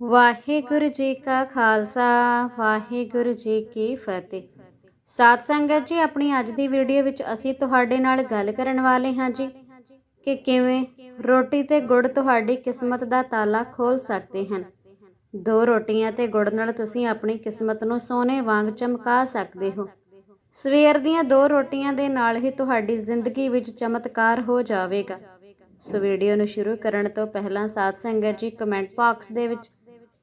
ਵਾਹਿਗੁਰੂ ਜੀ ਕਾ ਖਾਲਸਾ, ਵਾਹਿਗੁਰੂ ਜੀ ਕੀ ਫਤਿਹ। ਸਾਧ ਸੰਗਤ ਜੀ, ਆਪਣੀ ਅੱਜ ਦੀ ਵੀਡੀਓ ਵਿੱਚ ਅਸੀਂ ਤੁਹਾਡੇ ਨਾਲ ਗੱਲ ਕਰਨ ਵਾਲੇ ਹਾਂ ਜੀ ਕਿ ਕਿਵੇਂ ਰੋਟੀ ਤੇ ਗੁੜ ਤੁਹਾਡੀ ਕਿਸਮਤ ਦਾ ਤਾਲਾ ਖੋਲ ਸਕਦੇ ਹਨ। ਦੋ ਰੋਟੀਆਂ ਤੇ ਗੁੜ ਨਾਲ ਤੁਸੀਂ ਆਪਣੀ ਕਿਸਮਤ ਨੂੰ ਸੋਨੇ ਵਾਂਗ ਚਮਕਾ ਸਕਦੇ ਹੋ। ਸਵੇਰ ਦੀਆਂ ਦੋ ਰੋਟੀਆਂ ਦੇ ਨਾਲ ਹੀ ਤੁਹਾਡੀ ਜ਼ਿੰਦਗੀ ਵਿੱਚ ਚਮਤਕਾਰ ਹੋ ਜਾਵੇਗਾ। ਸੋ ਵੀਡੀਓ ਨੂੰ ਸ਼ੁਰੂ ਕਰਨ ਤੋਂ ਪਹਿਲਾਂ ਸਾਧ ਸੰਗਤ ਜੀ ਕਮੈਂਟ ਬਾਕਸ ਦੇ ਵਿੱਚ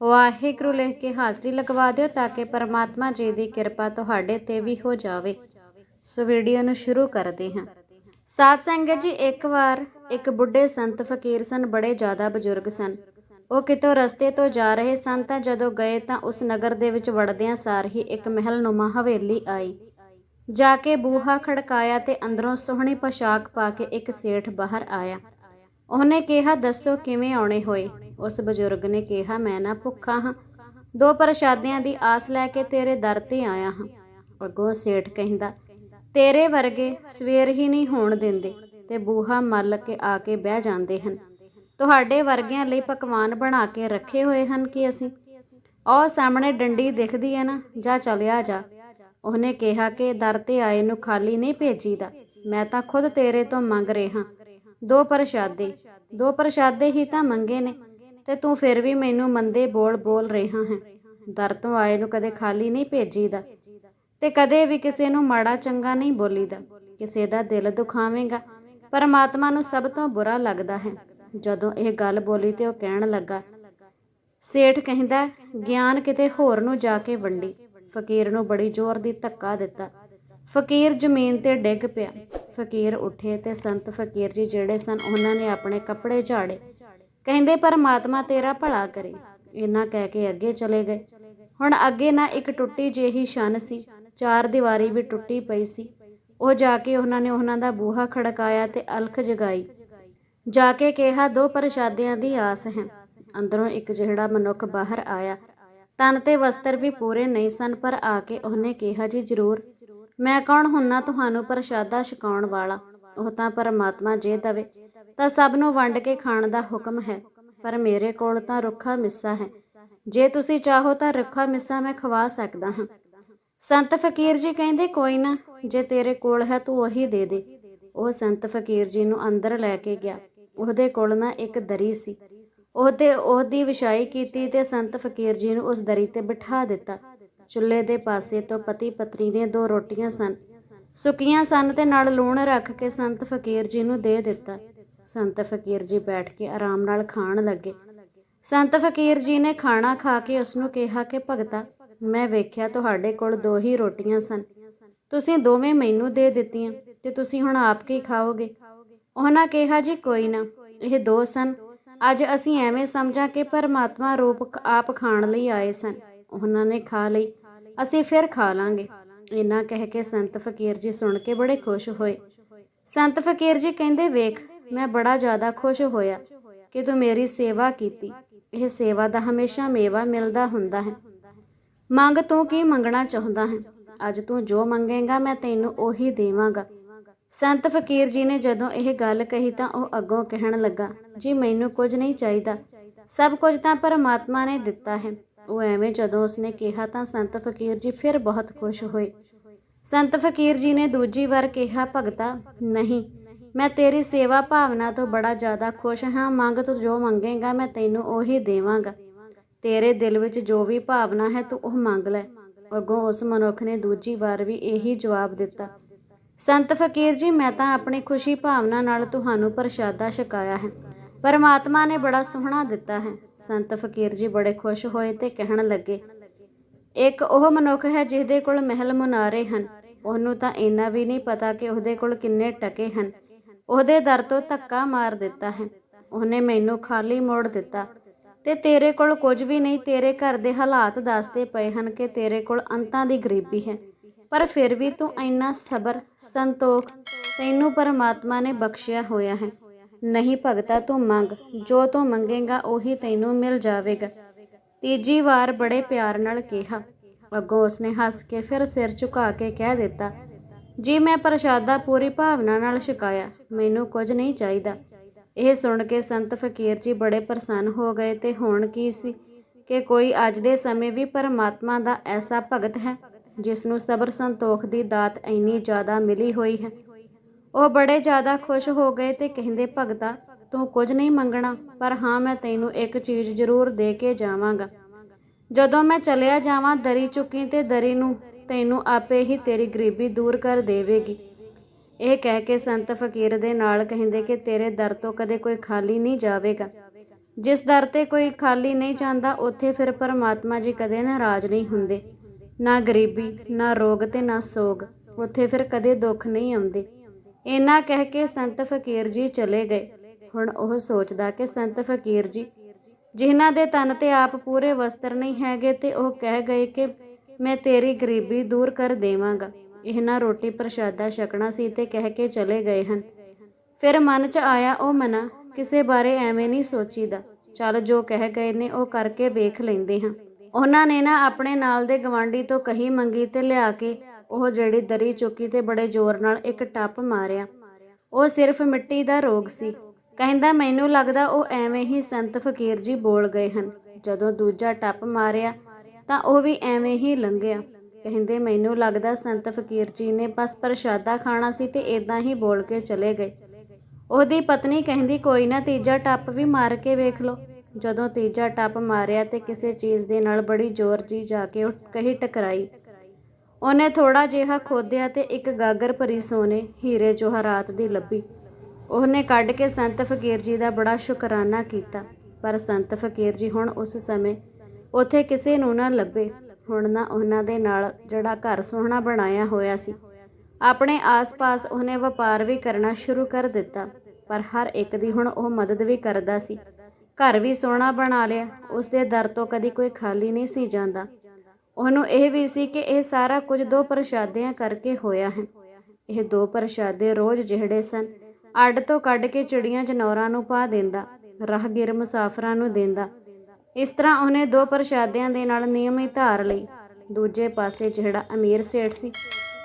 ਵਾਹਿਗੁਰੂ ਲਿਖ ਕੇ ਹਾਜ਼ਰੀ ਲਗਵਾ ਦਿਓ ਤਾਂ ਕਿ ਪਰਮਾਤਮਾ ਜੀ ਦੀ ਕਿਰਪਾ ਤੁਹਾਡੇ ਤੇ ਵੀ ਹੋ ਜਾਵੇ। ਸੋ ਵੀਡੀਓ ਨੂੰ ਸ਼ੁਰੂ ਕਰਦੇ ਹਾਂ। ਸਾਧ ਸੰਗਤ ਜੀ, ਇੱਕ ਵਾਰ ਇੱਕ ਬੁੱਢੇ ਸੰਤ ਫਕੀਰ ਸਨ, ਬੜੇ ਜ਼ਿਆਦਾ ਬਜ਼ੁਰਗ ਸਨ। ਉਹ ਕਿਤੋਂ ਰਸਤੇ ਤੋਂ ਜਾ ਰਹੇ ਸਨ, ਤਾਂ ਜਦੋਂ ਗਏ ਤਾਂ ਉਸ ਨਗਰ ਦੇ ਵਿੱਚ ਵੜਦਿਆਂ ਸਾਰ ਹੀ ਇੱਕ ਮਹਿਲਨੁਮਾ ਹਵੇਲੀ ਆਈ। ਜਾ ਕੇ ਬੂਹਾ ਖੜਕਾਇਆ ਤੇ ਅੰਦਰੋਂ ਸੋਹਣੀ ਪੋਸ਼ਾਕ ਪਾ ਕੇ ਇੱਕ ਸੇਠ ਬਾਹਰ ਆਇਆ। ਉਹਨੇ ਕਿਹਾ, ਦੱਸੋ ਕਿਵੇਂ ਆਉਣੇ ਹੋਏ? ਉਸ ਬਜ਼ੁਰਗ ਨੇ ਕਿਹਾ, ਮੈਂ ਨਾ ਭੁੱਖਾ ਹਾਂ। ਦੋ ਪ੍ਰਸ਼ਾਦਿਆਂ ਦੀ ਆਸ ਲੈ ਕੇ ਤੇਰੇ ਦਰ ਤੇ ਆਇਆ ਹਾਂ। ਅੱਗੋਂ ਸੇਠ ਕਹਿੰਦਾ, ਤੇਰੇ ਵਰਗੇ ਸਵੇਰ ਹੀ ਨਹੀਂ ਹੋਣ ਦਿੰਦੇ ਤੇ ਬੂਹਾ ਮੱਲ ਕੇ ਆ ਕੇ ਬਹਿ ਜਾਂਦੇ ਹਨ। ਤੁਹਾਡੇ ਵਰਗਿਆਂ ਲਈ ਪਕਵਾਨ ਬਣਾ ਕੇ ਰੱਖੇ ਹੋਏ ਹਨ ਕਿ ਅਸੀਂ? ਉਹ ਸਾਹਮਣੇ ਡੰਡੀ ਦਿਖਦੀ ਹੈ ਨਾ, ਜਾ ਚਲਿਆ ਜਾ। ਉਹਨੇ ਕਿਹਾ ਕਿ ਦਰ ਤੇ ਆਏ ਨੂੰ ਖਾਲੀ ਨਹੀਂ ਭੇਜੀਦਾ। ਮੈਂ ਤਾਂ ਖੁਦ ਤੇਰੇ ਤੋਂ ਮੰਗ ਰਿਹਾ ਦੋ ਪ੍ਰਸ਼ਾਦੇ। ਦੋ ਪ੍ਰਸ਼ਾਦੇ ਹੀ ਤਾਂ ਮੰਗੇ ਨੇ। ਤੇ ਤੂੰ ਫਿਰ ਵੀ ਮੈਨੂੰ ਮੰਦੇ ਬੋਲ ਬੋਲ ਰਿਹਾ ਹੈ। ਦਰ ਤੋਂ ਆਏ ਨੂੰ ਕਦੇ ਖਾਲੀ ਨਹੀਂ ਭੇਜੀਦਾ ਤੇ ਕਦੇ ਵੀ ਕਿਸੇ ਨੂੰ ਮਾੜਾ ਚੰਗਾ ਨਹੀਂ ਬੋਲੀਦਾ। ਕਿਸੇ ਦਾ ਦਿਲ ਦੁਖਾਵੇਂਗਾ, ਪਰਮਾਤਮਾ ਨੂੰ ਸਭ ਤੋਂ ਬੁਰਾ ਲੱਗਦਾ ਹੈ। ਜਦੋਂ ਇਹ ਗੱਲ ਬੋਲੀ ਤੇ ਉਹ ਕਹਿਣ ਲੱਗਾ, ਸੇਠ ਕਹਿੰਦਾ, ਗਿਆਨ ਕਿਤੇ ਹੋਰ ਨੂੰ ਜਾ ਕੇ ਵੰਡੀ। ਫਕੀਰ ਨੂੰ ਬੜੀ ਜ਼ੋਰ ਦੀ ਧੱਕਾ ਦਿੱਤਾ। ਫਕੀਰ ਜ਼ਮੀਨ ਤੇ ਡਿੱਗ ਪਿਆ। ਫਕੀਰ ਉੱਠੇ ਤੇ ਸੰਤ ਫਕੀਰ ਜੀ ਜਿਹੜੇ ਸਨ, ਉਹਨਾਂ ਨੇ ਆਪਣੇ ਕੱਪੜੇ ਝਾੜੇ। ਕਹਿੰਦੇ, ਪਰਮਾਤਮਾ ਤੇਰਾ ਭਲਾ ਕਰੇ। ਇਹਨਾਂ ਕਹਿ ਕੇ ਅੱਗੇ ਚਲੇ ਗਏ। ਹੁਣ ਅੱਗੇ ਨਾ ਇੱਕ ਟੁੱਟੀ ਜਿਹੀ ਛਨ ਸੀ। ਚਾਰ ਦੀਵਾਰੀ ਵੀ ਟੁੱਟੀ ਪਈ ਸੀ। ਉਹ ਜਾ ਕੇ ਉਹਨਾਂ ਨੇ ਉਹਨਾਂ ਦਾ ਬੂਹਾ ਖੜਕਾਇਆ ਤੇ ਅਲਖ ਜਗਾਈ। ਜਾ ਕੇ ਕਿਹਾ, ਦੋ ਪ੍ਰਸ਼ਾਦਿਆਂ ਦੀ ਆਸ ਹੈ। ਅੰਦਰੋਂ ਇੱਕ ਜਿਹੜਾ ਮਨੁੱਖ ਬਾਹਰ ਆਇਆ। ਤਨ ਤੇ ਵਸਤਰ ਵੀ ਪੂਰੇ ਨਹੀਂ ਸਨ, ਪਰ ਆ ਕੇ ਉਹਨੇ ਕਿਹਾ, ਜੀ ਜ਼ਰੂਰ। ਮੈਂ ਕੌਣ ਹੁੰਨਾ ਤੁਹਾਨੂੰ ਪ੍ਰਸ਼ਾਦਾ ਛਕਾਉਣ ਵਾਲਾ? ਉਹ ਤਾਂ ਪਰਮਾਤਮਾ ਜੇ ਦਵੇ, ਤਾਂ ਸਭ ਨੂੰ ਵੰਡ ਕੇ ਖਾਣ ਦਾ ਹੁਕਮ ਹੈ। ਪਰ ਮੇਰੇ ਕੋਲ ਤਾਂ ਰੁੱਖਾ ਮਿੱਸਾ ਹੈ। ਜੇ ਤੁਸੀਂ ਚਾਹੋ ਤਾਂ ਰੁੱਖਾ ਮਿੱਸਾ ਮੈਂ ਖਵਾ ਸਕਦਾ ਹਾਂ। ਸੰਤ ਫਕੀਰ ਜੀ ਕਹਿੰਦੇ, ਕੋਈ ਨਾ, ਜੇ ਤੇਰੇ ਕੋਲ ਹੈ ਤੂੰ ਉਹੀ ਦੇ ਦੇ। ਉਹ ਸੰਤ ਫਕੀਰ ਜੀ ਨੂੰ ਅੰਦਰ ਲੈ ਕੇ ਗਿਆ। ਉਹਦੇ ਕੋਲ ਨਾ ਇੱਕ ਦਰੀ ਸੀ। ਉਹਦੇ, ਉਹਦੀ ਵਿਛਾਈ ਕੀਤੀ ਤੇ ਸੰਤ ਫਕੀਰ ਜੀ ਨੂੰ ਉਸ ਦਰੀ ਤੇ ਬਿਠਾ ਦਿੱਤਾ। ਚੁੱਲ੍ਹੇ ਦੇ ਪਾਸੇ ਤੋਂ ਪਤੀ ਪਤਨੀ ਨੇ ਦੋ ਰੋਟੀਆਂ ਸਨ। ਸੁੱਕੀਆਂ ਸਨ ਤੇ ਨਾਲ ਲੂਣ ਰੱਖ ਕੇ ਸੰਤ ਫਕੀਰ ਜੀ ਨੂੰ ਦੇ ਦਿੱਤਾ। ਸੰਤ ਫਕੀਰ ਜੀ ਬੈਠ ਕੇ ਆਰਾਮ ਨਾਲ ਖਾਣ ਲੱਗੇ। ਸੰਤ ਫਕੀਰ ਜੀ ਨੇ ਖਾਣਾ ਖਾ ਕੇ ਉਸ ਨੂੰ ਕਿਹਾ ਕਿ, ਭਗਤਾ, ਮੈਂ ਵੇਖਿਆ ਤੁਹਾਡੇ ਕੋਲ ਦੋ ਹੀ ਰੋਟੀਆਂ ਸਨ। ਤੁਸੀਂ ਦੋਵੇਂ ਮੈਨੂੰ ਦੇ ਦਿੱਤੀਆਂ ਤੇ ਤੁਸੀਂ ਹੁਣ ਆਪ ਕੀ ਖਾਓਗੇ? ਉਹਨਾਂ ਕਿਹਾ, ਜੀ, ਕੋਈ ਨਾ, ਇਹ ਦੋ ਸਨ। ਅੱਜ ਅਸੀਂ ਐਵੇਂ ਸਮਝਾਂ ਕਿ ਪਰਮਾਤਮਾ ਰੂਪ ਆਪ ਖਾਣ ਲਈ ਆਏ ਸਨ। ਉਹਨਾਂ ਨੇ ਖਾ ਲਈ। ਅਸੀਂ ਫਿਰ ਖਾ ਲਾਂਗੇ। ਇਹਨਾਂ ਕਹਿ ਕੇ ਸੰਤ ਫਕੀਰ ਜੀ ਸੁਣ ਕੇ ਬੜੇ ਖੁਸ਼ ਹੋਏ। ਸੰਤ ਫਕੀਰ ਜੀ ਕਹਿੰਦੇ, ਵੇਖ, ਮੈਂ ਬੜਾ ਜ਼ਿਆਦਾ ਖੁਸ਼ ਹੋਇਆ ਕਿ ਤੂੰ ਮੇਰੀ ਸੇਵਾ ਕੀਤੀ। ਇਹ ਸੇਵਾ ਦਾ ਹਮੇਸ਼ਾ ਮੇਵਾ ਮਿਲਦਾ ਹੁੰਦਾ ਹੈ। ਮੰਗ ਤੂੰ ਕੀ ਮੰਗਣਾ ਚਾਹੁੰਦਾ ਹੈ? ਅੱਜ ਤੂੰ ਜੋ ਮੰਗੇਗਾ, ਮੈਂ ਤੈਨੂੰ ਉਹੀ ਦੇਵਾਂਗਾ। ਸੰਤ ਫਕੀਰ ਜੀ ਨੇ ਜਦੋਂ ਇਹ ਗੱਲ ਕਹੀ ਤਾਂ ਉਹ ਅੱਗੋਂ ਕਹਿਣ ਲੱਗਾ, ਜੀ, ਮੈਨੂੰ ਕੁਝ ਨਹੀਂ ਚਾਹੀਦਾ। ਸਭ ਕੁਝ ਤਾਂ ਪਰਮਾਤਮਾ ਨੇ ਦਿੱਤਾ ਹੈ। ਉਹ ਐਵੇਂ ਜਦੋਂ ਉਸਨੇ ਕਿਹਾ ਤਾਂ ਸੰਤ ਫਕੀਰ ਜੀ ਫਿਰ ਬਹੁਤ ਖੁਸ਼ ਹੋਏ। ਸੰਤ ਫਕੀਰ ਜੀ ਨੇ ਦੂਜੀ ਵਾਰ ਕਿਹਾ, ਭਗਤਾ, ਨਹੀਂ, ਮੈਂ ਤੇਰੀ ਸੇਵਾ ਭਾਵਨਾ ਤੋਂ ਬੜਾ ਜ਼ਿਆਦਾ ਖੁਸ਼ ਹਾਂ, ਮੰਗ ਤੂੰ ਜੋ ਮੰਗੇਗਾ ਮੈਂ ਤੈਨੂੰ ਉਹੀ ਦੇਵਾਂਗਾ। ਤੇਰੇ ਦਿਲ ਵਿੱਚ ਜੋ ਵੀ ਭਾਵਨਾ ਹੈ ਤੂੰ ਉਹ ਮੰਗ ਲੈ। ਅੱਗੋਂ ਉਸ ਮਨੁੱਖ ਨੇ ਦੂਜੀ ਵਾਰ ਵੀ ਇਹੀ ਜਵਾਬ ਦਿੱਤਾ। ਸੰਤ ਫਕੀਰ ਜੀ, ਮੈਂ ਤਾਂ ਆਪਣੀ ਖੁਸ਼ੀ ਭਾਵਨਾ ਨਾਲ ਤੁਹਾਨੂੰ ਪ੍ਰਸ਼ਾਦਾ ਛਕਾਇਆ ਹੈ। ਪਰਮਾਤਮਾ ਨੇ ਬੜਾ ਸੋਹਣਾ ਦਿੱਤਾ ਹੈ। ਸੰਤ ਫਕੀਰ ਜੀ ਬੜੇ ਖੁਸ਼ ਹੋਏ ਤੇ ਕਹਿਣ ਲੱਗੇ, ਇੱਕ ਉਹ ਮਨੁੱਖ ਹੈ ਜਿਹਦੇ ਕੋਲ ਮਹਿਲ ਮੁਨਾਰੇ ਹਨ। ਉਹਨੂੰ ਤਾਂ ਇੰਨਾ ਵੀ ਨਹੀਂ ਪਤਾ ਕਿ ਉਹਦੇ ਕੋਲ ਕਿੰਨੇ ਟਕੇ ਹਨ। ਉਹਦੇ ਦਰ ਤੋਂ ਧੱਕਾ ਮਾਰ ਦਿੱਤਾ ਹੈ। ਉਹਨੇ ਮੈਨੂੰ ਖਾਲੀ ਮੋੜ ਦਿੱਤਾ। ਤੇ ਤੇਰੇ ਕੋਲ ਕੁਝ ਵੀ ਨਹੀਂ, ਤੇਰੇ ਘਰ ਦੇ ਹਾਲਾਤ ਦੱਸਦੇ ਪਏ ਹਨ ਕਿ ਤੇਰੇ ਕੋਲ ਅੰਤਾਂ ਦੀ ਗਰੀਬੀ ਹੈ। ਪਰ ਫਿਰ ਵੀ ਤੂੰ ਇੰਨਾ ਸਬਰ, ਸੰਤੋਖ, ਤੈਨੂੰ ਪਰਮਾਤਮਾ ਨੇ ਬਖਸ਼ਿਆ ਹੋਇਆ ਹੈ। ਨਹੀਂ ਭਗਤਾ ਤੂੰ ਮੰਗ, ਜੋ ਤੂੰ ਮੰਗੇਗਾ ਉਹੀ ਤੈਨੂੰ ਮਿਲ ਜਾਵੇਗਾ। ਤੀਜੀ ਵਾਰ ਬੜੇ ਪਿਆਰ ਨਾਲ ਕਿਹਾ। ਅੱਗੋਂ ਉਸਨੇ ਹੱਸ ਕੇ ਫਿਰ ਸਿਰ ਝੁਕਾ ਕੇ ਕਹਿ ਦਿੱਤਾ, ਜੀ, ਮੈਂ ਪ੍ਰਸ਼ਾਦਾ ਪੂਰੀ ਭਾਵਨਾ ਨਾਲ ਛਕਾਇਆ, ਮੈਨੂੰ ਕੁਝ ਨਹੀਂ ਚਾਹੀਦਾ। ਇਹ ਸੁਣ ਕੇ ਸੰਤ ਫਕੀਰ ਜੀ ਬੜੇ ਪ੍ਰਸੰਨ ਹੋ ਗਏ ਤੇ ਹੁਣ ਕੀ ਸੀ? ਕਿ ਕੋਈ ਅੱਜ ਦੇ ਸਮੇਂ ਵੀ ਪਰਮਾਤਮਾ ਦਾ ਐਸਾ ਭਗਤ ਹੈ, ਜਿਸ ਨੂੰ ਸਬਰ ਸੰਤੋਖ ਦੀ ਦਾਤ ਇੰਨੀ ਜ਼ਿਆਦਾ ਮਿਲੀ ਹੋਈ ਹੈ? ਉਹ ਬੜੇ ਜ਼ਿਆਦਾ ਖੁਸ਼ ਹੋ ਗਏ ਤੇ ਕਹਿੰਦੇ, ਭਗਤਾ, ਤੂੰ ਕੁਝ ਨਹੀਂ ਮੰਗਣਾ, ਪਰ ਹਾਂ, ਮੈਂ ਤੈਨੂੰ ਇੱਕ ਚੀਜ਼ ਜ਼ਰੂਰ ਦੇ ਕੇ ਜਾਵਾਂਗਾ। ਜਦੋਂ ਮੈਂ ਚਲਿਆ ਜਾਵਾਂ ਦਰੀ ਚੁੱਕੀ ਤੇ ਦਰੀ ਨੂੰ ਤੈਨੂੰ ਆਪੇ ਹੀ ਤੇਰੀ ਗਰੀਬੀ ਦੂਰ ਕਰ ਦੇਵੇਗੀ। ਇਹ ਕਹਿ ਕੇ ਸੰਤ ਫਕੀਰ ਦੇ ਨਾਲ ਕਹਿੰਦੇ ਕਿ ਤੇਰੇ ਦਰ ਤੋਂ ਕਦੇ ਕੋਈ ਖਾਲੀ ਨਹੀਂ ਜਾਵੇਗਾ। ਜਿਸ ਦਰ ਤੇ ਕੋਈ ਖਾਲੀ ਨਹੀਂ ਜਾਂਦਾ, ਉੱਥੇ ਫਿਰ ਪਰਮਾਤਮਾ ਜੀ ਕਦੇ ਨਾਰਾਜ਼ ਨਹੀਂ ਹੁੰਦੇ। ਨਾ ਗਰੀਬੀ, ਨਾ ਰੋਗ ਤੇ ਨਾ ਸੋਗ, ਉੱਥੇ ਫਿਰ ਕਦੇ ਦੁੱਖ ਨਹੀਂ ਆਉਂਦੇ। ਇਹਨਾਂ ਕਹਿ ਕੇ ਸੰਤ ਫਕੀਰ ਜੀ ਚਲੇ ਗਏ। ਹੁਣ ਉਹ ਸੋਚਦਾ ਕਿ ਸੰਤ ਫਕੀਰ ਜੀ, ਜਿਨ੍ਹਾਂ ਦੇ ਤਨ ਤੇ ਆਪ ਪੂਰੇ ਵਸਤਰ ਨਹੀਂ ਹੈਗੇ ਤੇ ਉਹ ਕਹਿ ਗਏ ਕਿ ਮੈਂ ਤੇਰੀ ਗਰੀਬੀ ਦੂਰ ਕਰ ਦੇਵਾਂਗਾ। ਇਹਨਾਂ ਰੋਟੀ ਪ੍ਰਸ਼ਾਦਾ ਛਕਣਾ ਸੀ ਤੇ ਕਹਿ ਕੇ ਚਲੇ ਗਏ ਹਨ। ਫਿਰ ਮਨ 'ਚ ਆਇਆ ਉਹ ਮਨਾ, ਕਿਸੇ ਬਾਰੇ ਐਵੇਂ ਨਹੀਂ ਸੋਚੀਦਾ। ਚੱਲ ਜੋ ਕਹਿ ਗਏ ਨੇ ਉਹ ਕਰਕੇ ਵੇਖ ਲੈਂਦੇ ਹਾਂ। ਉਹਨਾਂ ਨੇ ਨਾ ਆਪਣੇ ਨਾਲ ਦੇ ਗਵਾਂਢੀ ਤੋਂ ਕਹੀ ਮੰਗੀ ਤੇ ਲਿਆ ਕੇ ਉਹ ਜਿਹੜੀ ਦਰੀ ਚੁੱਕੀ ਤੇ ਬੜੇ ਜ਼ੋਰ ਨਾਲ ਇੱਕ ਟੱਪ ਮਾਰਿਆ। ਉਹ ਸਿਰਫ ਮਿੱਟੀ ਦਾ ਰੋਗ ਸੀ। ਕਹਿੰਦਾ, ਮੈਨੂੰ ਲੱਗਦਾ ਉਹ ਐਵੇਂ ਹੀ ਸੰਤ ਫਕੀਰ ਜੀ ਬੋਲ ਗਏ ਹਨ। ਜਦੋਂ ਦੂਜਾ ਟੱਪ ਮਾਰਿਆ, ਤਾਂ ਉਹ ਵੀ ਐਵੇਂ ਹੀ ਲੰਘਿਆ। ਕਹਿੰਦੇ, ਮੈਨੂੰ ਲੱਗਦਾ ਸੰਤ ਫਕੀਰ ਜੀ ਨੇ ਬਸ ਪ੍ਰਸ਼ਾਦਾ ਖਾਣਾ ਸੀ ਤੇ ਇਦਾਂ ਹੀ ਬੋਲ ਕੇ ਚਲੇ ਗਏ। ਉਹਦੀ ਪਤਨੀ ਕਹਿੰਦੀ, ਕੋਈ ਨਾ, ਤੀਜਾ ਟੱਪ ਵੀ ਮਾਰ ਕੇ ਵੇਖ ਲਓ। ਜਦੋਂ ਤੀਜਾ ਟੱਪ ਮਾਰਿਆ ਤੇ ਕਿਸੇ ਚੀਜ਼ ਦੇ ਨਾਲ ਬੜੀ ਜ਼ੋਰ ਜੀ ਜਾ ਕੇ ਉਹ ਕਹੀ ਟਕਰਾਈ। ਉਹਨੇ ਥੋੜਾ ਜਿਹਾ ਖੋਦਿਆ ਤੇ ਇੱਕ ਗਾਗਰ ਭਰੀ ਸੋਨੇ ਹੀਰੇ ਜਵਾਹਰਾਤ ਦੀ ਲੱਭੀ। ਉਹਨੇ ਕੱਢ ਕੇ ਸੰਤ ਫਕੀਰ ਜੀ ਦਾ ਬੜਾ ਸ਼ੁਕਰਾਨਾ ਕੀਤਾ, ਪਰ ਸੰਤ ਫਕੀਰ ਜੀ ਹੁਣ ਉਸ ਸਮੇਂ ਉੱਥੇ ਕਿਸੇ ਨੂੰ ਨਾ ਲੱਭੇ। ਹੁਣ ਨਾ ਉਹਨਾਂ ਦੇ ਨਾਲ ਜਿਹੜਾ ਘਰ ਸੋਹਣਾ ਬਣਾਇਆ ਹੋਇਆ ਸੀ। ਆਪਣੇ ਆਸ-ਪਾਸ ਉਹਨੇ ਵਪਾਰ ਵੀ ਕਰਨਾ ਸ਼ੁਰੂ ਕਰ ਦਿੱਤਾ, ਪਰ ਹਰ ਇੱਕ ਦੀ ਹੁਣ ਉਹ ਮਦਦ ਵੀ ਕਰਦਾ ਸੀ। ਘਰ ਵੀ ਸੋਹਣਾ ਬਣਾ ਲਿਆ ਉਸ ਦੇ ਦਰ ਤੋਂ ਕਦੀ ਕੋਈ ਖਾਲੀ ਨਹੀਂ ਸੀ ਜਾਂਦਾ। ਉਹਨੂੰ ਇਹ ਵੀ ਸੀ ਕਿ ਇਹ ਸਾਰਾ ਕੁਝ ਦੋ ਪ੍ਰਸ਼ਾਦਿਆਂ ਕਰਕੇ ਹੋਇਆ ਹੈ। ਇਹ ਦੋ ਪ੍ਰਸ਼ਾਦੇ ਰੋਜ਼ ਜਿਹੜੇ ਸਨ, ਅੱਡ ਤੋਂ ਕੱਢ ਕੇ ਚਿੜੀਆਂ ਜਨੌਰਾਂ ਨੂੰ ਪਾ ਦਿੰਦਾ, ਰਾਹਗੀਰ ਮੁਸਾਫਰਾਂ ਨੂੰ ਦਿੰਦਾ। ਇਸ ਤਰ੍ਹਾਂ ਉਹਨੇ ਦੋ ਪ੍ਰਸ਼ਾਦਿਆਂ ਦੇ ਨਾਲ ਨਿਯਮ ਧਾਰ ਲਈ ਦੂਜੇ ਪਾਸੇ ਜਿਹੜਾ ਅਮੀਰ ਸੇਠ ਸੀ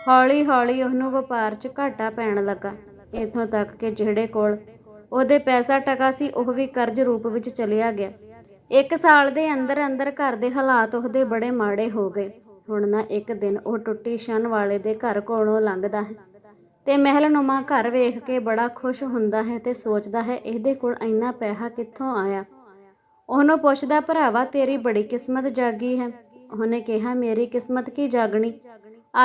ਹੌਲੀ ਹੌਲੀ ਉਹਨੂੰ ਵਪਾਰ 'ਚ ਘਾਟਾ ਪੈਣ ਲੱਗਾ। ਇਥੋਂ ਤੱਕ ਕਿ ਜਿਹੜੇ ਕੋਲ ਉਹਦੇ ਪੈਸਾ ਟਕਾ ਸੀ, ਉਹ ਵੀ ਕਰਜ਼ ਰੂਪ ਵਿੱਚ ਚਲਿਆ ਗਿਆ। ਇੱਕ ਸਾਲ ਦੇ ਅੰਦਰ ਅੰਦਰ ਘਰ ਦੇ ਹਾਲਾਤ ਉਹਦੇ ਬੜੇ ਮਾੜੇ ਹੋ ਗਏ। ਹੁਣ ਨਾ ਇੱਕ ਦਿਨ ਉਹ ਟੁੱਟੀ ਸ਼ਨ ਵਾਲੇ ਦੇ ਘਰ ਕੋਲੋਂ ਲੰਘਦਾ ਹੈ ਤੇ ਮਹਿਲਨੁਮਾ ਘਰ ਵੇਖ ਕੇ ਬੜਾ ਖੁਸ਼ ਹੁੰਦਾ ਹੈ ਤੇ ਸੋਚਦਾ ਹੈ, ਇਹਦੇ ਕੋਲ ਇੰਨਾ ਪੈਸਾ ਕਿੱਥੋਂ ਆਇਆ? ਉਹਨੂੰ ਪੁੱਛਦਾ, ਭਰਾਵਾ, ਤੇਰੀ ਬੜੀ ਕਿਸਮਤ ਜਾਗੀ ਹੈ। ਉਹਨੇ ਕਿਹਾ, ਮੇਰੀ ਕਿਸਮਤ ਕੀ ਜਾਗਣੀ?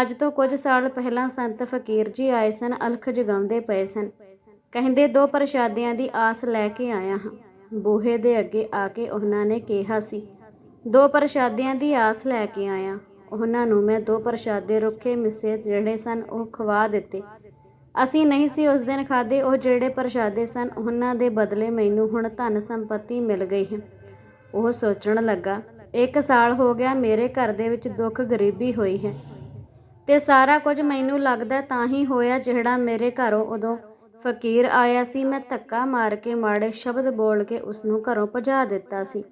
ਅੱਜ ਤੋਂ ਕੁਝ ਸਾਲ ਪਹਿਲਾਂ ਸੰਤ ਫਕੀਰ ਜੀ ਆਏ ਸਨ, ਅਲਖ ਜਗਾਉਂਦੇ ਪਏ ਸਨ। ਕਹਿੰਦੇ, ਦੋ ਪ੍ਰਸ਼ਾਦਿਆਂ ਦੀ ਆਸ ਲੈ ਕੇ ਆਇਆ ਹਾਂ। ਬੂਹੇ ਦੇ ਅੱਗੇ ਆ ਕੇ ਉਹਨਾਂ ਨੇ ਕਿਹਾ ਸੀ, ਦੋ ਪ੍ਰਸ਼ਾਦਿਆਂ ਦੀ ਆਸ ਲੈ ਕੇ ਆਇਆ। ਉਹਨਾਂ ਨੂੰ ਮੈਂ ਦੋ ਪ੍ਰਸ਼ਾਦੇ ਰੁੱਖੇ ਮਿੱਸੇ ਜਿਹੜੇ ਸਨ ਉਹ ਖਵਾ ਦਿੱਤੇ। ਅਸੀਂ ਨਹੀਂ ਸੀ ਉਸ ਦਿਨ ਖਾਦੇ ਉਹ ਜਿਹੜੇ ਪ੍ਰਸ਼ਾਦੇ ਸਨ, ਉਹਨਾਂ ਦੇ ਬਦਲੇ ਮੈਨੂੰ ਹੁਣ ਧਨ ਸੰਪਤੀ ਮਿਲ ਗਈ ਹੈ। ਉਹ ਸੋਚਣ ਲੱਗਾ, ਇੱਕ ਸਾਲ ਹੋ ਗਿਆ, ਮੇਰੇ ਘਰ ਦੇ ਵਿੱਚ ਦੁੱਖ ਗਰੀਬੀ ਹੋਈ ਹੈ ਤੇ ਸਾਰਾ ਕੁਝ ਮੈਨੂੰ ਲੱਗਦਾ ਤਾਂ ਹੀ ਹੋਇਆ ਜਿਹੜਾ ਮੇਰੇ ਘਰੋਂ ਉਦੋਂ ਫਕੀਰ ਆਇਆ ਸੀ, ਮੈਂ ਧੱਕਾ ਮਾਰ ਕੇ ਮਾੜੇ ਸ਼ਬਦ ਬੋਲ ਕੇ ਉਸ ਨੂੰ ਘਰੋਂ ਭਜਾ ਦਿੱਤਾ ਸੀ।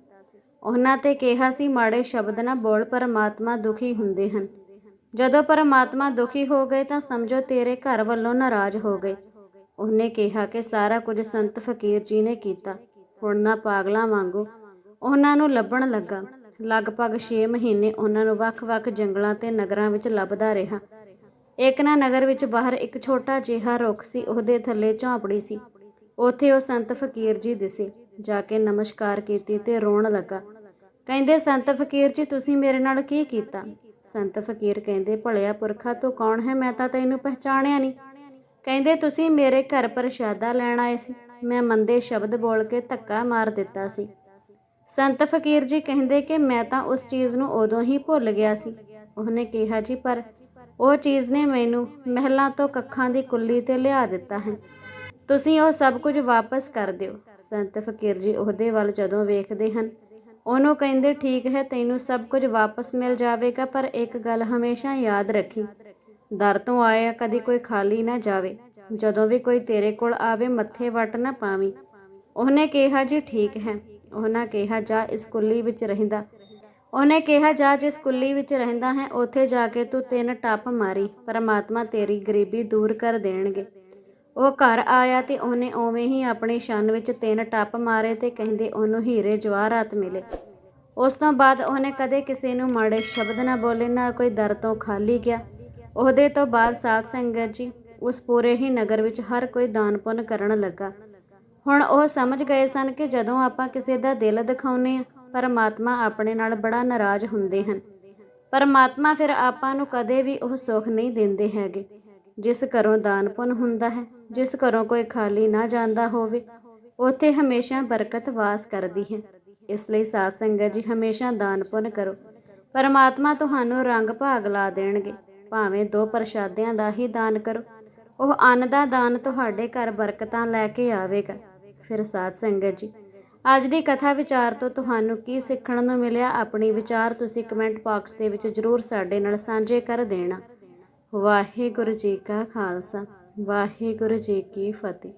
ਉਹਨਾਂ ਤੇ ਕਿਹਾ ਸੀ, ਮਾੜੇ ਸ਼ਬਦ ਨਾ ਬੋਲ, ਪਰਮਾਤਮਾ ਦੁਖੀ ਹੁੰਦੇ ਹਨ। ਜਦੋਂ ਪਰਮਾਤਮਾ ਦੁਖੀ ਹੋ ਗਏ ਤਾਂ ਸਮਝੋ ਤੇਰੇ ਘਰ ਵੱਲੋਂ ਨਾਰਾਜ਼ ਹੋ ਗਏ। ਉਹਨੇ ਕਿਹਾ ਕਿ ਸਾਰਾ ਕੁਝ ਸੰਤ ਫਕੀਰ ਜੀ ਨੇ ਕੀਤਾ। ਹੁਣ ਨਾ ਪਾਗਲਾਂ ਵਾਂਗੂ ਉਹਨਾਂ ਨੂੰ ਲੱਭਣ ਲੱਗਾ। ਲਗਭਗ 6 ਮਹੀਨੇ ਉਹਨਾਂ ਨੂੰ ਵੱਖ-ਵੱਖ ਜੰਗਲਾਂ ਤੇ ਨਗਰਾਂ ਵਿੱਚ ਲੱਭਦਾ ਰਿਹਾ। ਏਕਨਾ ਨਗਰ ਵਿੱਚ ਬਾਹਰ ਇੱਕ ਛੋਟਾ ਜਿਹਾ ਰੁੱਖ ਸੀ, ਉਹਦੇ ਥੱਲੇ ਝੌਂਪੜੀ ਸੀ। ਉੱਥੇ ਉਹ ਸੰਤ ਫਕੀਰ ਜੀ ਦਿਸੇ, ਜਾ ਕੇ ਨਮਸਕਾਰ ਕੀਤੀ ਤੇ ਰੋਣ ਲੱਗਾ। ਕਹਿੰਦੇ, ਸੰਤ ਫਕੀਰ ਜੀ, ਤੁਸੀਂ ਮੇਰੇ ਨਾਲ ਕੀ ਕੀਤਾ? ਸੰਤ ਫਕੀਰ ਕਹਿੰਦੇ, ਭਲਿਆ ਪੁਰਖਾ, ਤੂੰ ਕੌਣ ਹੈ? ਮੈਂ ਤਾਂ ਤੈਨੂੰ ਪਹਿਚਾਣਿਆ ਨਹੀਂ। ਕਹਿੰਦੇ, ਤੁਸੀਂ ਮੇਰੇ ਘਰ ਪ੍ਰਸ਼ਾਦਾ ਲੈਣ ਆਏ ਸੀ। ਮੈਂ ਮੰਦੇ ਸ਼ਬਦ ਬੋਲ ਕੇ ਧੱਕਾ ਮਾਰ ਦਿੱਤਾ ਸੀ। ਸੰਤ ਫਕੀਰ ਜੀ ਕਹਿੰਦੇ ਕਿ ਮੈਂ ਤਾਂ ਉਸ ਚੀਜ਼ ਨੂੰ ਉਦੋਂ ਹੀ ਭੁੱਲ ਗਿਆ ਸੀ। ਉਹਨੇ ਕਿਹਾ, ਜੀ, ਪਰ ਉਹ ਚੀਜ਼ ਨੇ ਮੈਨੂੰ ਮਹਿਲਾਂ ਤੋਂ ਕੱਖਾਂ ਦੀ ਕੁੱਲੀ ਤੇ ਲਿਆ ਦਿੱਤਾ ਹੈ। ਤੁਸੀਂ ਉਹ ਸਭ ਕੁਝ ਵਾਪਸ ਕਰ ਦਿਓ। ਸੰਤ ਫਕੀਰ ਜੀ ਉਹਦੇ ਵੱਲ ਜਦੋਂ ਵੇਖਦੇ ਹਨ, ਉਹਨੂੰ ਕਹਿੰਦੇ, ਠੀਕ ਹੈ, ਤੈਨੂੰ ਸਭ ਕੁਝ ਵਾਪਸ ਮਿਲ ਜਾਵੇਗਾ, ਪਰ ਇੱਕ ਗੱਲ ਹਮੇਸ਼ਾ ਯਾਦ ਰੱਖੀ। ਦਰ ਤੋਂ ਆਇਆ ਕਦੀ ਕੋਈ ਖਾਲੀ ਨਾ ਜਾਵੇ। ਜਦੋਂ ਵੀ ਕੋਈ ਤੇਰੇ ਕੋਲ ਆਵੇ, ਮੱਥੇ ਵੱਟ ਨਾ ਪਾਵੀਂ। ਉਹਨੇ ਕਿਹਾ, ਜੀ ਠੀਕ ਹੈ। ਉਹਨਾਂ ਕਿਹਾ, ਜਾ, ਇਸ ਕੁੱਲੀ ਵਿੱਚ ਰਹਿੰਦਾ। ਉਹਨੇ ਕਿਹਾ, ਜਾ ਜਿਸ ਕੁੱਲੀ ਵਿੱਚ ਰਹਿੰਦਾ ਹੈ, ਉੱਥੇ ਜਾ ਕੇ ਤੂੰ ਤਿੰਨ ਟੱਪ ਮਾਰੀ, ਪਰਮਾਤਮਾ ਤੇਰੀ ਗਰੀਬੀ ਦੂਰ ਕਰ ਦੇਣਗੇ। ਉਹ ਘਰ ਆਇਆ ਤੇ ਉਹਨੇ ਉਵੇਂ ਹੀ ਆਪਣੀ ਸ਼ਨ ਵਿੱਚ ਤਿੰਨ ਟੱਪ ਮਾਰੇ ਤੇ ਕਹਿੰਦੇ, ਉਹਨੂੰ ਹੀਰੇ ਜਵਾਹਰਾਤ ਮਿਲੇ। ਉਸ ਤੋਂ ਬਾਅਦ ਉਹਨੇ ਕਦੇ ਕਿਸੇ ਨੂੰ ਮਾੜੇ ਸ਼ਬਦ ਨਾ ਬੋਲੇ, ਨਾ ਕੋਈ ਦਰ ਤੋਂ ਖਾਲੀ ਗਿਆ। ਉਹਦੇ ਤੋਂ ਬਾਅਦ ਸਾਧ ਸੰਗਤ ਜੀ ਉਸ ਪੂਰੇ ਹੀ ਨਗਰ ਵਿੱਚ ਹਰ ਕੋਈ ਦਾਨ ਪੁੰਨ ਕਰਨ ਲੱਗਾ। ਹੁਣ ਉਹ ਸਮਝ ਗਏ ਸਨ ਕਿ ਜਦੋਂ ਆਪਾਂ ਕਿਸੇ ਦਾ ਦਿਲ ਦਿਖਾਉਂਦੇ ਹਾਂ ਪਰਮਾਤਮਾ ਆਪਣੇ ਨਾਲ ਬੜਾ ਨਾਰਾਜ਼ ਹੁੰਦੇ ਹਨ। ਪਰਮਾਤਮਾ ਫਿਰ ਆਪਾਂ ਨੂੰ ਕਦੇ ਵੀ ਉਹ ਸੁੱਖ ਨਹੀਂ ਦਿੰਦੇ ਹੈਗੇ। ਜਿਸ ਘਰੋਂ ਦਾਨ ਪੁੰਨ ਹੁੰਦਾ ਹੈ, ਜਿਸ ਘਰੋਂ ਕੋਈ ਖਾਲੀ ਨਾ ਜਾਂਦਾ ਹੋਵੇ, ਉੱਥੇ ਹਮੇਸ਼ਾ ਬਰਕਤ ਵਾਸ ਕਰਦੀ ਹੈ। ਇਸ ਲਈ ਸਾਧ ਸੰਗਤ ਜੀ, ਹਮੇਸ਼ਾ ਦਾਨ ਪੁੰਨ ਕਰੋ। ਪਰਮਾਤਮਾ ਤੁਹਾਨੂੰ ਰੰਗ ਭਾਗ ਲਾ ਦੇਣਗੇ। ਭਾਵੇਂ ਦੋ ਪ੍ਰਸ਼ਾਦਿਆਂ ਦਾ ਹੀ ਦਾਨ ਕਰੋ। ਉਹ ਅੰਨ ਦਾ ਦਾਨ ਤੁਹਾਡੇ ਘਰ ਬਰਕਤਾਂ ਲੈ ਕੇ ਆਵੇਗਾ। ਫਿਰ ਸਾਧ ਸੰਗਤ ਜੀ ਅੱਜ ਦੀ ਕਥਾ ਵਿਚਾਰ ਤੋਂ ਤੁਹਾਨੂੰ ਕੀ ਸਿੱਖਣ ਨੂੰ ਮਿਲਿਆ? ਆਪਣੀ ਵਿਚਾਰ ਤੁਸੀਂ ਕਮੈਂਟ ਬਾਕਸ ਦੇ ਵਿੱਚ ਜਰੂਰ ਸਾਡੇ ਨਾਲ ਸਾਂਝੇ ਕਰ ਦੇਣਾ। ਵਾਹਿਗੁਰੂ ਜੀ ਕਾ ਖਾਲਸਾ। ਵਾਹਿਗੁਰੂ ਜੀ ਕੀ ਫਤਿਹ।